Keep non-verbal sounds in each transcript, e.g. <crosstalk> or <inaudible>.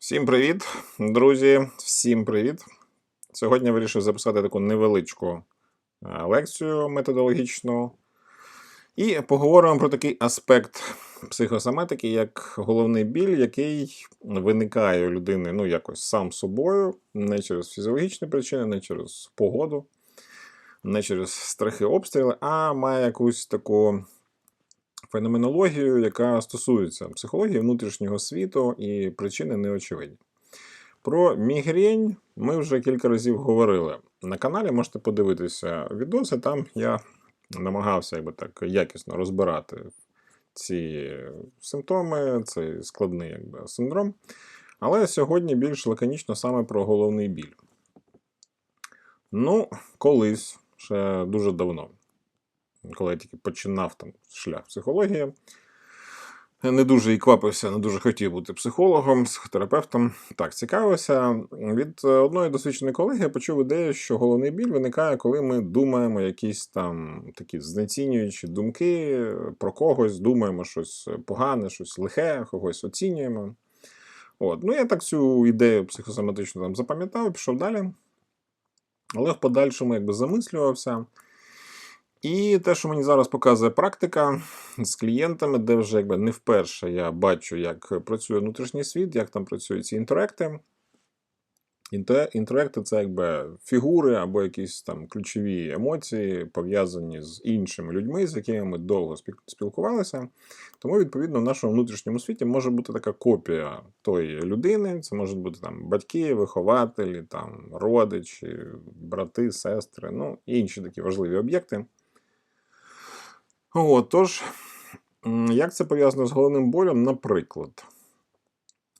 Всім привіт, друзі! Всім привіт! Сьогодні я вирішив записати таку невеличку е, лекцію методологічну. І поговоримо про такий аспект психосоматики, як головний біль, який виникає у людини ну, якось сам собою, не через фізіологічні причини, не через погоду, не через страхи обстріли, а має якусь таку феноменологію, яка стосується психології внутрішнього світу і причини неочевидні. Про мігрень ми вже кілька разів говорили. На каналі можете подивитися відоси, там я намагався якби так якісно розбирати ці симптоми, цей складний якби, синдром. Але сьогодні більш лаконічно саме про головний біль. Ну, колись, ще дуже давно, коли я тільки починав там шлях психології, не дуже і квапився, не дуже хотів бути психологом, психотерапевтом. Так, цікавився. Від е, одної досвідченої колеги я почув ідею, що головний біль виникає, коли ми думаємо якісь там такі знецінюючі думки про когось, думаємо щось погане, щось лихе, когось оцінюємо. От. Ну, я так цю ідею психосоматичну там запам'ятав пішов далі. Але в подальшому якби замислювався. І те, що мені зараз показує практика <laughs> з клієнтами, де вже якби не вперше я бачу, як працює внутрішній світ, як там працюють ці інтеректи. Інтеректи це якби фігури або якісь там ключові емоції, пов'язані з іншими людьми, з якими ми довго спілкувалися. Тому, відповідно, в нашому внутрішньому світі може бути така копія тої людини. Це можуть бути там батьки, вихователі, там родичі, брати, сестри, ну і інші такі важливі об'єкти. От, тож, м, як це пов'язано з головним болем? Наприклад.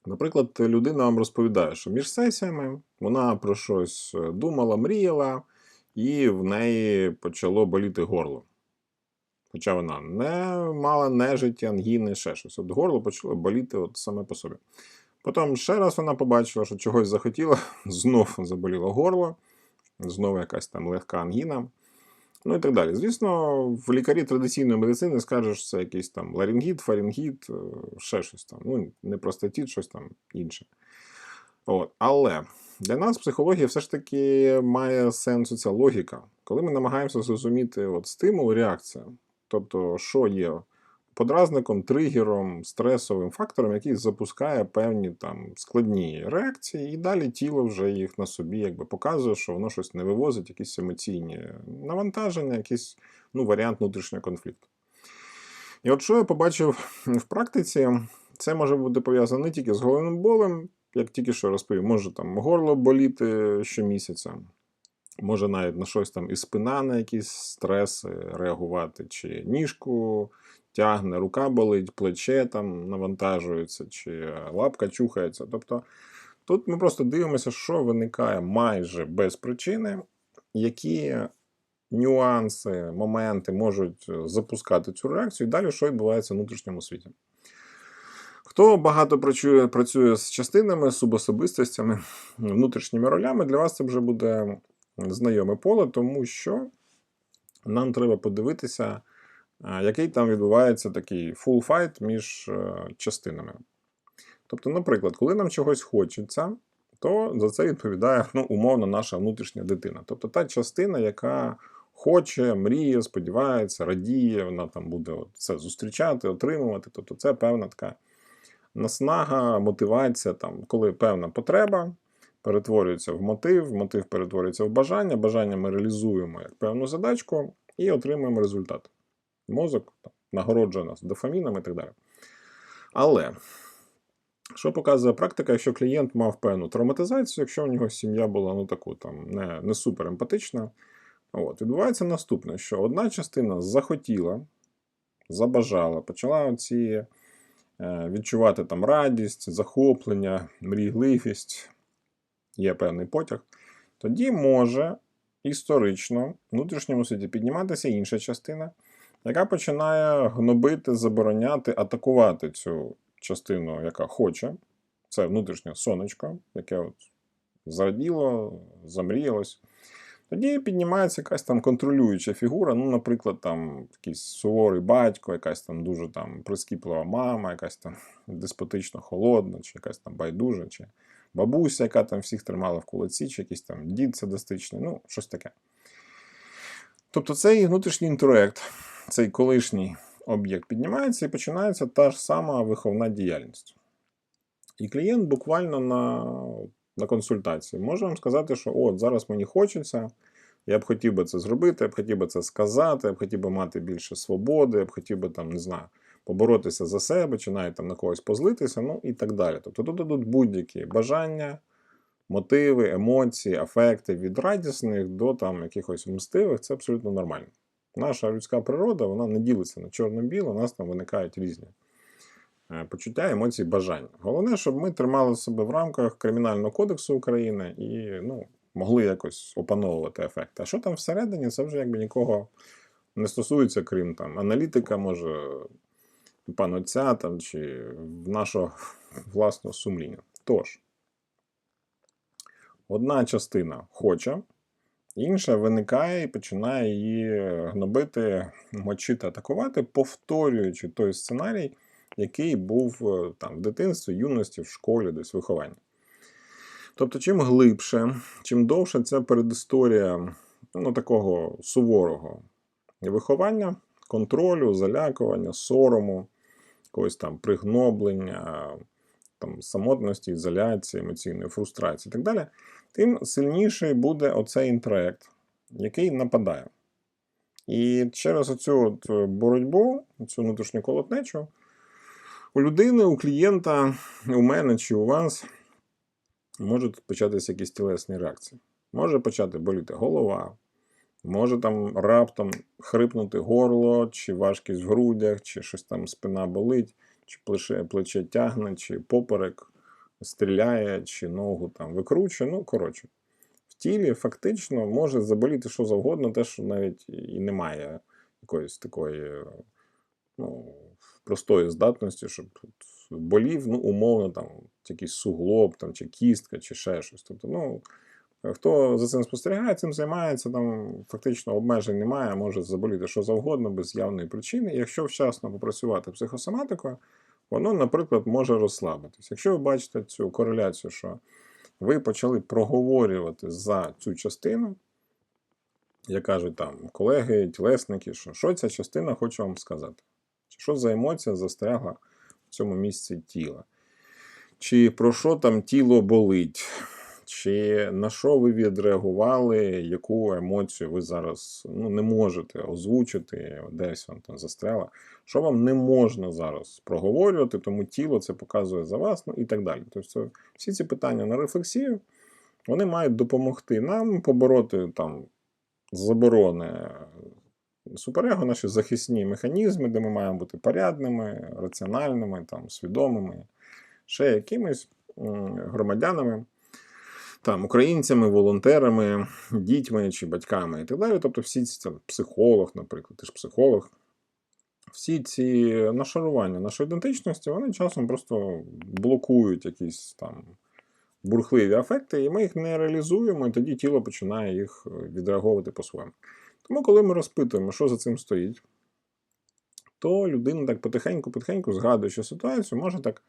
Наприклад, людина вам розповідає, що між сесіями вона про щось е, думала, мріяла, і в неї почало боліти горло. Хоча вона не мала нежиття, ангіни, ще щось. От горло почало боліти от саме по собі. Потім ще раз вона побачила, що чогось захотіла, <laughs> знов заболіло горло, знову якась там легка ангіна. Ну і так далі. Звісно, в лікарі традиційної медицини скажуть, що це якийсь там ларингіт, фарингіт, е, ще щось там. Ну, не простатіт, щось там інше. От. Але для нас психологія все ж таки має сенс ця логіка. Коли ми намагаємося зрозуміти от стимул, реакція, тобто, що є подразником, тригером, стресовим фактором, який запускає певні там складні реакції, і далі тіло вже їх на собі якби показує, що воно щось не вивозить, якісь емоційні навантаження, якийсь ну, варіант внутрішнього конфлікту. І от що я побачив в практиці, це може бути пов'язано не тільки з головним болем, як тільки що розповів, може там горло боліти щомісяця, може навіть на щось там і спина на якісь стреси реагувати, чи ніжку тягне, рука болить, плече там навантажується, чи лапка чухається. Тобто тут ми просто дивимося, що виникає майже без причини, які нюанси, моменти можуть запускати цю реакцію, і далі що відбувається в внутрішньому світі. Хто багато працює, працює з частинами, субособистостями, внутрішніми ролями, для вас це вже буде знайоме поле, тому що нам треба подивитися, який там відбувається такий full fight між е, частинами. Тобто, наприклад, коли нам чогось хочеться, то за це відповідає <laughs> ну, умовно наша внутрішня дитина. Тобто та частина, яка хоче, мріє, сподівається, радіє, вона там буде це зустрічати, отримувати. Тобто це певна така наснага, мотивація, там, коли певна потреба перетворюється в мотив, мотив перетворюється в бажання, бажання ми реалізуємо як певну задачку і отримуємо результат. Мозок там, нагороджує нас дофаміном і так далі. Але що показує практика, якщо клієнт мав певну травматизацію, якщо у нього сім'я була ну, таку, там, не, не супер емпатична, от, відбувається наступне, що одна частина захотіла, забажала, почала ці, е, відчувати там радість, захоплення, мрійливість, є певний потяг, тоді може історично в внутрішньому світі підніматися інша частина, яка починає гнобити, забороняти, атакувати цю частину, яка хоче. Це внутрішнє сонечко, яке от зраділо, замріялось. Тоді піднімається якась там контролююча фігура, ну, наприклад, там якийсь суворий батько, якась там дуже там прискіплива мама, якась там <laughs> деспотично холодна, чи якась там байдужа, чи бабуся, яка там всіх тримала в кулаці, чи якийсь там дід садистичний, ну, щось таке. Тобто цей внутрішній інтроект, цей колишній об'єкт піднімається і починається та ж сама виховна діяльність. І клієнт буквально на, на консультації може вам сказати, що от зараз мені хочеться, я б хотів би це зробити, я б хотів би це сказати, я б хотів би мати більше свободи, я б хотів би там, не знаю, поборотися за себе, чи навіть там на когось позлитися, ну і так далі. Тобто тут ідуть будь-які бажання, мотиви, емоції, афекти від радісних до там якихось мстивих, це абсолютно нормально. Наша людська природа вона не ділиться на чорно-біло, у нас там виникають різні е, почуття, емоції, бажання. Головне, щоб ми тримали себе в рамках Кримінального кодексу України і ну, могли якось опановувати ефекти. А що там всередині, це вже якби нікого не стосується, крім там аналітика, може, пан отця там, чи нашого <laughs> власного сумління. Тож, одна частина хоче, інша виникає і починає її гнобити, мочити, атакувати, повторюючи той сценарій, який був е, там в дитинстві, юності, в школі, десь вихованні. Тобто, чим глибше, чим довше ця передісторія ну, такого суворого виховання, контролю, залякування, сорому, якогось там пригноблення, там, самотності, ізоляції, емоційної фрустрації і так далі, тим сильніший буде оцей інтроект, який нападає. І через оцю от е, боротьбу, цю внутрішню колотнечу, у людини, у клієнта, у мене чи у вас можуть початися якісь тілесні реакції. Може почати боліти голова, може там раптом хрипнути горло, чи важкість в грудях, чи щось там спина болить, чи плече, плече тягне, чи поперек стріляє, чи ногу там викручує. Ну, коротше, в тілі фактично може заболіти що завгодно, те, що навіть і немає якоїсь такої ну, простої здатності, щоб болів, ну, умовно, там, якийсь суглоб, там, чи кістка, чи ще щось. Тобто, ну, хто за цим спостерігає, цим займається, там фактично обмежень немає, може заболіти що завгодно без явної причини. Якщо вчасно попрацювати психосоматикою, воно, наприклад, може розслабитись. Якщо ви бачите цю кореляцію, що ви почали проговорювати за цю частину, як кажуть там колеги, тілесники, що що ця частина хоче вам сказати. Що за емоція застрягла в цьому місці тіла? Чи про що там тіло болить? Чи на що ви відреагували, яку емоцію ви зараз ну, не можете озвучити, десь вам там застряла? Що вам не можна зараз проговорювати, тому тіло це показує за вас, ну і так далі. Тобто всі ці питання на рефлексію вони мають допомогти нам побороти там заборони суперего, наші захисні механізми, де ми маємо бути порядними, раціональними, там, свідомими, ще якимись громадянами, там, українцями, волонтерами, дітьми чи батьками і так далі. Тобто, всі ці там, психолог, наприклад, ти ж психолог. Всі ці нашарування нашої ідентичності, вони часом просто блокують якісь там бурхливі афекти, і ми їх не реалізуємо, і тоді тіло починає їх відреаговувати по-своєму. Тому, коли ми розпитуємо, що за цим стоїть, то людина так потихеньку-потихеньку, згадуючи ситуацію, може так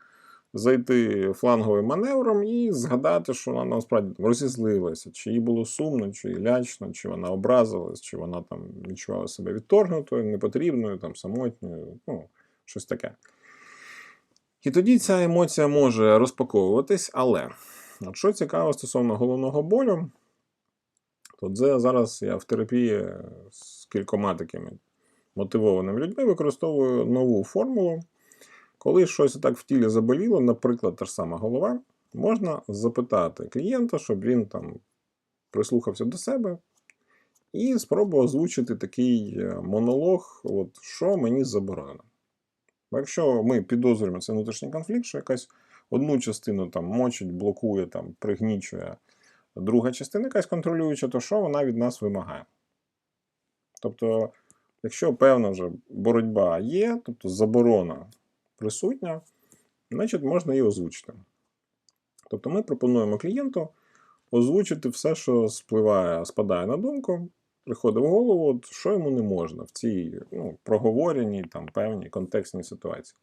зайти фланговим маневром і згадати, що вона насправді розізлилася, чи їй було сумно, чи їй лячно, чи вона образилась, чи вона там відчувала себе відторгнутою, непотрібною, там, самотньою, ну, щось таке. І тоді ця емоція може розпаковуватись, але от що цікаво стосовно головного болю, то це зараз я в терапії з кількома такими мотивованими людьми використовую нову формулу. Коли щось так в тілі заболіло, наприклад, та ж сама голова, можна запитати клієнта, щоб він там прислухався до себе і спробував озвучити такий монолог, от, що мені заборонено. Бо якщо ми підозрюємо це внутрішній конфлікт, що якась одну частину там мочить, блокує, там, пригнічує, друга частина якась контролююча, то що вона від нас вимагає? Тобто, якщо певна вже боротьба є, тобто заборона присутня, значить можна її озвучити. Тобто ми пропонуємо клієнту озвучити все, що спливає, спадає на думку, приходить в голову, от, що йому не можна в цій ну, проговореній, там, певній контекстній ситуації.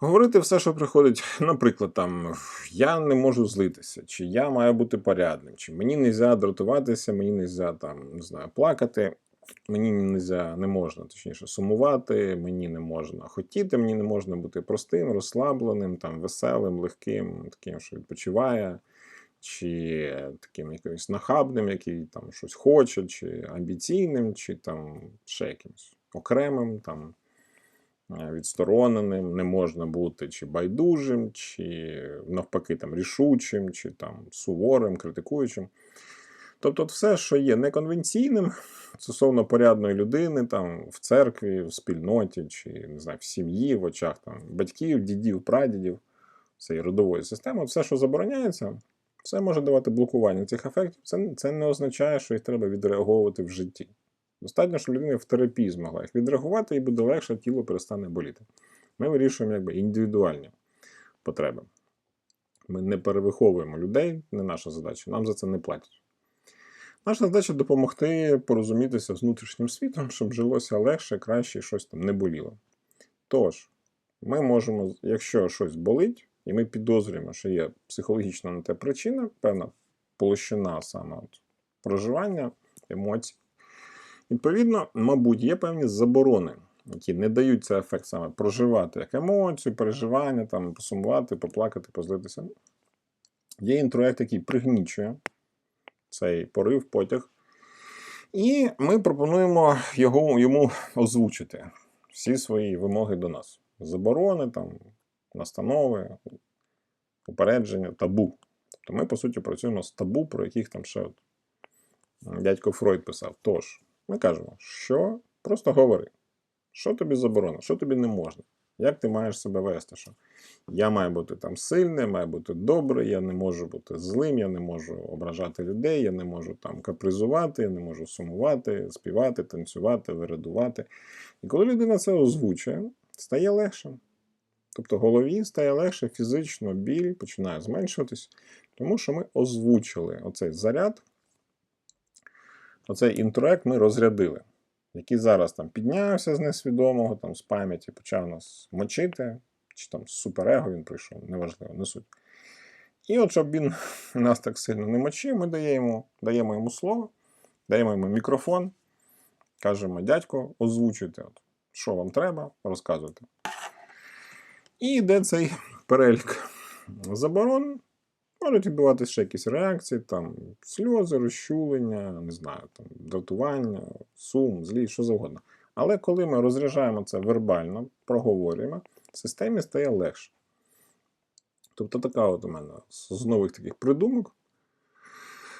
Говорити все, що приходить, наприклад, там я не можу злитися, чи я маю бути порядним, чи мені не можна дратуватися, мені не можна там, не знаю, плакати, мені не можна, не можна, точніше, сумувати, мені не можна хотіти, мені не можна бути простим, розслабленим, там, веселим, легким, таким, що відпочиває, чи таким якимось нахабним, який там щось хоче, чи амбіційним, чи там ще якимось окремим. там е, відстороненим, не можна бути чи байдужим, чи навпаки там рішучим, чи там суворим, критикуючим. Тобто, все, що є неконвенційним <laughs> стосовно порядної людини, там в церкві, в спільноті, чи не знаю, в сім'ї, в очах там батьків, дідів, прадідів, цієї родової системи, все, що забороняється, все може давати блокування цих ефектів. Це, це не означає, що їх треба відреаговувати в житті. Достатньо, що людина в терапії змогла їх відреагувати, і буде легше, тіло перестане боліти. Ми вирішуємо якби індивідуальні потреби. Ми не перевиховуємо людей, не наша задача, нам за це не платять. Наша задача допомогти порозумітися з внутрішнім світом, щоб жилося легше, краще і щось там не боліло. Тож, ми можемо, якщо щось болить, і ми підозрюємо, що є психологічна на те причина, певна площина саме от проживання емоцій. Відповідно, мабуть, є певні заборони, які не дають цей ефект саме проживати як емоцію, переживання, там, посумувати, поплакати, позлитися. Є інтроект, який пригнічує цей порив, потяг. І ми пропонуємо його, йому озвучити всі свої вимоги до нас. Заборони, там, настанови, упередження, табу. Тобто ми, по суті, працюємо з табу, про яких там ще от дядько Фройд писав. Тож, ми кажемо, що просто говори, що тобі заборонено, що тобі не можна, як ти маєш себе вести. Що я маю бути там сильним, маю бути добрий, я не можу бути злим, я не можу ображати людей, я не можу там капризувати, я не можу сумувати, співати, танцювати, вирадувати. І коли людина це озвучує, стає легше. Тобто голові стає легше, фізично біль починає зменшуватись, тому що ми озвучили оцей заряд, оцей інтроект ми розрядили, який зараз там піднявся з несвідомого, там з пам'яті почав нас мочити, чи там з суперего він прийшов, неважливо, не суть. І от щоб він <laughs> нас так сильно не мочив, ми даємо, даємо йому слово, даємо йому мікрофон, кажемо, дядько, озвучуйте, от, що вам треба, розказуйте. І йде цей перелік заборон. Можуть відбуватися ще якісь реакції, там сльози, розчулення, не знаю, там дратування, сум, злість, що завгодно. Але коли ми розряджаємо це вербально, проговорюємо, системі стає легше. Тобто така от у мене з нових таких придумок.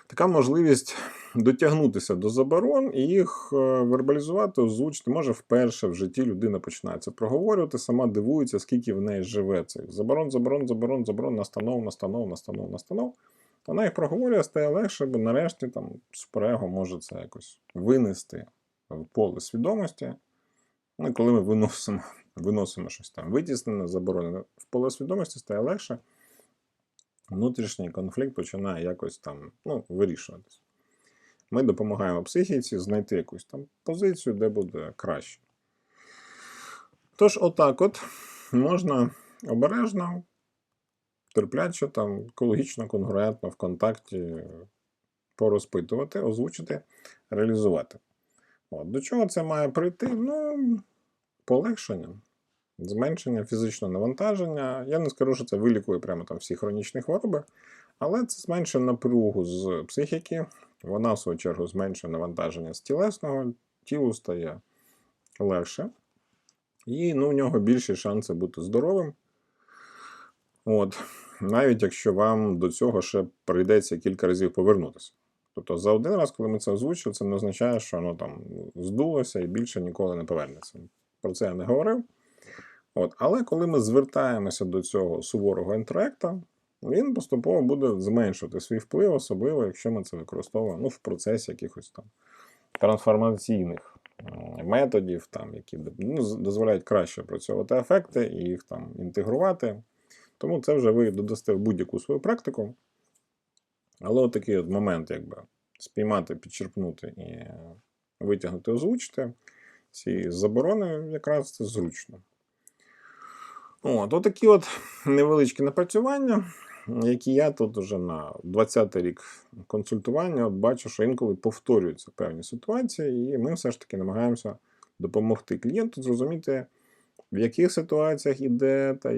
Така можливість дотягнутися до заборон і їх е, вербалізувати, озвучити. Може, вперше в житті людина починає це проговорювати, сама дивується, скільки в неї живе цих заборон, заборон, заборон, заборон, настанов, настанов, настанов, настанов. Вона їх проговорює, стає легше, бо нарешті там суперего може це якось винести в поле свідомості. Ну, коли ми виносимо, виносимо щось там витіснене, заборонене в поле свідомості, стає легше. Внутрішній конфлікт починає якось там ну, вирішуватись. Ми допомагаємо психіці знайти якусь там позицію, де буде краще. Тож, отак от можна обережно, терпляче, там, екологічно, конгруентно в контакті порозпитувати, озвучити, реалізувати. От. До чого це має прийти? Ну, полегшення, зменшення фізичного навантаження. Я не скажу, що це вилікує прямо там всі хронічні хвороби, але це зменшує напругу з психіки, вона, в свою чергу, зменшує навантаження з тілесного, тілу стає легше. І ну, в нього більші шанси бути здоровим. От. Навіть якщо вам до цього ще прийдеться кілька разів повернутися. Тобто за один раз, коли ми це озвучили, це не означає, що воно там здулося і більше ніколи не повернеться. Про це я не говорив. От. Але коли ми звертаємося до цього суворого інтроекта, він поступово буде зменшувати свій вплив, особливо, якщо ми це використовуємо ну, в процесі якихось там трансформаційних методів, там, які ну, дозволяють краще працювати ефекти і їх там інтегрувати. Тому це вже ви додасте в будь-яку свою практику. Але такий от момент, якби спіймати, підчерпнути і витягнути, озвучити ці заборони, якраз це зручно. От, отакі от невеличкі напрацювання, які я тут вже на 20-й рік консультування от бачу, що інколи повторюються певні ситуації, і ми все ж таки намагаємося допомогти клієнту зрозуміти, в яких ситуаціях іде та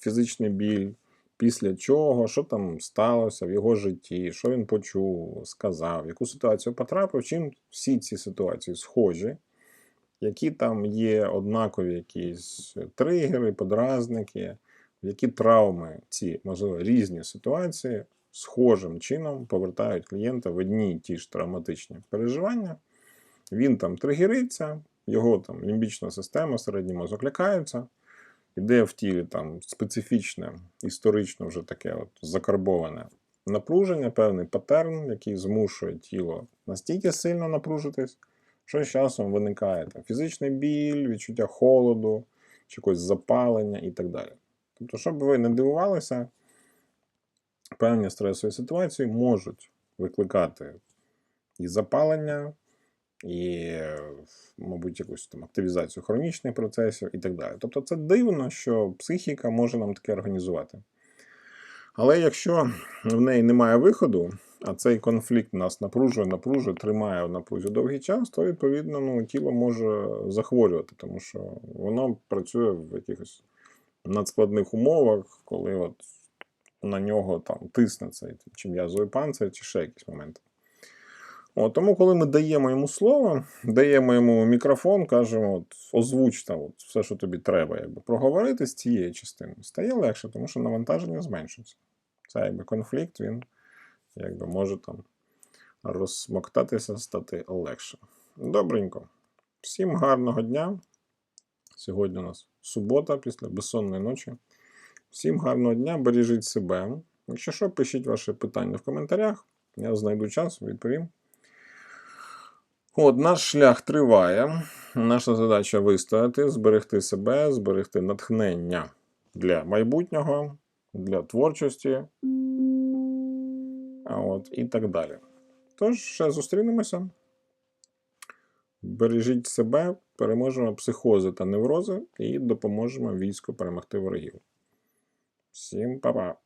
фізичний біль, після чого, що там сталося в його житті, що він почув, сказав, в яку ситуацію потрапив, чим всі ці ситуації схожі, які там є однакові якісь тригери, подразники, які травми ці, можливо, різні ситуації схожим чином повертають клієнта в одні й ті ж травматичні переживання. Він там тригериться, його там лімбічна система, середній мозок лякаються, іде в тілі там специфічне, історично вже таке от закарбоване напруження, певний патерн, який змушує тіло настільки сильно напружитись, що з часом виникає там, фізичний біль, відчуття холоду, чи якогось запалення і так далі. Тобто, щоб ви не дивувалися, певні стресові ситуації можуть викликати і запалення, і, мабуть, якусь там активізацію хронічних процесів і так далі. Тобто це дивно, що психіка може нам таке організувати. Але якщо в неї немає виходу, а цей конфлікт нас напружує, напружує, тримає в напрузі довгий час, то відповідно ну, тіло може захворювати, тому що воно працює в якихось надскладних умовах, коли от на нього там тисне цей чи м'язовий панцир, чи ще якісь моменти. От, тому, коли ми даємо йому слово, даємо йому мікрофон, кажемо, от, озвуч там, от, все, що тобі треба, якби, проговорити з цієї частини, стає легше, тому що навантаження зменшується. Це якби конфлікт, він якби, може там розсмоктатися, стати легше. Добренько. Всім гарного дня. Сьогодні у нас субота після безсонної ночі. Всім гарного дня, бережіть себе. Якщо що, пишіть ваші питання в коментарях. Я знайду час, відповім. От, наш шлях триває. Наша задача вистояти, зберегти себе, зберегти натхнення для майбутнього, для творчості. От, і так далі. Тож, ще зустрінемося. Бережіть себе, переможемо психози та неврози і допоможемо війську перемогти ворогів. Всім па-па!